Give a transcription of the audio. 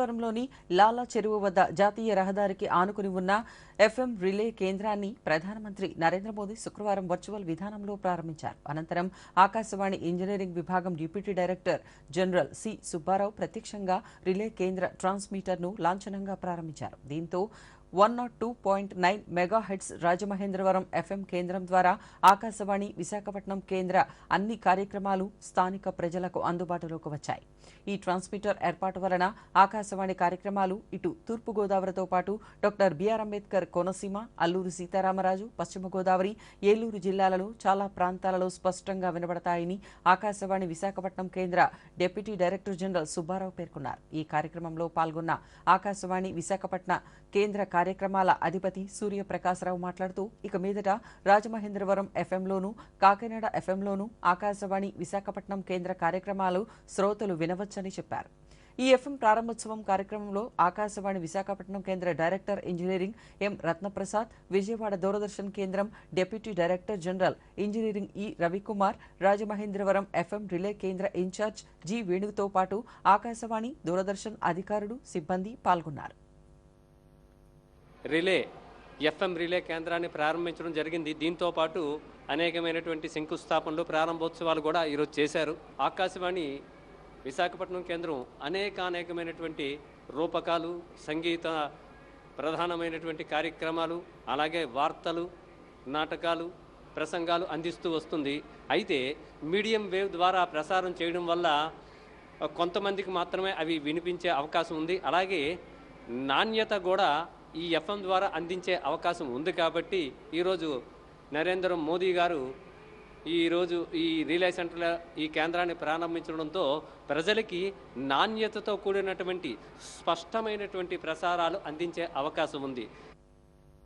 రాజమహేంద్రవరంలోని లాలా చెరువు వద్ద జాతీయ రహదారికి ఆనుకుని ఉన్న ఎఫ్ఎం రిలే కేంద్రాన్ని ప్రధానమంత్రి నరేంద్ర మోదీ శుక్రవారం వర్చువల్ విధానంలో ప్రారంభించారు. అనంతరం ఆకాశవాణి ఇంజనీరింగ్ విభాగం deputy director general C Subbarao ప్రత్యక్షంగా రిలే కేంద్ర ట్రాన్స్మీటర్ను లాంఛనంగా ప్రారంభించారు. దీంతో one not two point nine megahertz Rajamahendravaram FM కేంద్రం ద్వారా ఆకాశవాణి విశాఖపట్నం కేంద్ర అన్ని కార్యక్రమాలు స్థానిక ప్రజలకు అందుబాటులోకి వచ్చాయి. ఈ ట్రాన్స్మిటర్ ఏర్పాటు వలన ఆకాశవాణి కార్యక్రమాలు ఇటు తూర్పుగోదావరితో పాటు డాక్టర్ బిఆర్ అంబేద్కర్ కోనసీమ అల్లూరు సీతారామరాజు పశ్చిమ గోదావరి ఏలూరు జిల్లాలలో చాలా ప్రాంతాలలో స్పష్టంగా వినబడతాయని ఆకాశవాణి విశాఖపట్నం కేంద్ర డిప్యూటీ డైరెక్టర్ జనరల్ సుబ్బారావు పేర్కొన్నారు. ఈ కార్యక్రమంలో పాల్గొన్న ఆకాశవాణి విశాఖపట్నం కేంద్ర కార్యక్రమాల అధిపతి సూర్యప్రకాశరావు మాట్లాడుతూ ఇక మీదట రాజమహేంద్రవరం ఎఫ్ఎంలోను కాకినాడ ఎఫ్ఎంలోను ఆకాశవాణి విశాఖపట్నం కేంద్ర కార్యక్రమాలు శ్రోతలు వినవచ్చని చెప్పారు. ఈ ఎఫ్ఎం ప్రారంభోత్సవం కార్యక్రమంలో ఆకాశవాణి విశాఖపట్నం కేంద్ర director engineering M Ratnaprasad Vijayawada Doordarshan కేంద్రం deputy director general engineering E Ravikumar Rajamahendravaram FM relay కేంద్ర ఇన్ఛార్జ్ జి వేణుతో పాటు ఆకాశవాణి దూరదర్శన్ అధికారులు సిబ్బంది పాల్గొన్నారు. రిలే ఎఫ్ఎం రిలే కేంద్రాన్ని ప్రారంభించడం జరిగింది. దీంతో పాటు అనేకమైనటువంటి శంకుస్థాపనలు ప్రారంభోత్సవాలు కూడా ఈరోజు చేశారు. ఆకాశవాణి విశాఖపట్నం కేంద్రం అనేక అనేకమైనటువంటి రూపకాలు సంగీత ప్రధానమైనటువంటి కార్యక్రమాలు అలాగే వార్తలు నాటకాలు ప్రసంగాలు అందిస్తూ వస్తుంది. అయితే మీడియం వేవ్ ద్వారా ప్రసారం చేయడం వల్ల కొంతమందికి మాత్రమే అవి వినిపించే అవకాశం ఉంది. అలాగే నాణ్యత కూడా ఈ ఎఫ్ఎం ద్వారా అందించే అవకాశం ఉంది కాబట్టి ఈరోజు నరేంద్ర మోదీ గారు ఈరోజు ఈ రిలే సెంటర్ల ఈ కేంద్రాన్ని ప్రారంభించడంతో ప్రజలకి నాణ్యతతో కూడినటువంటి స్పష్టమైనటువంటి ప్రసారాలు అందించే అవకాశం ఉంది.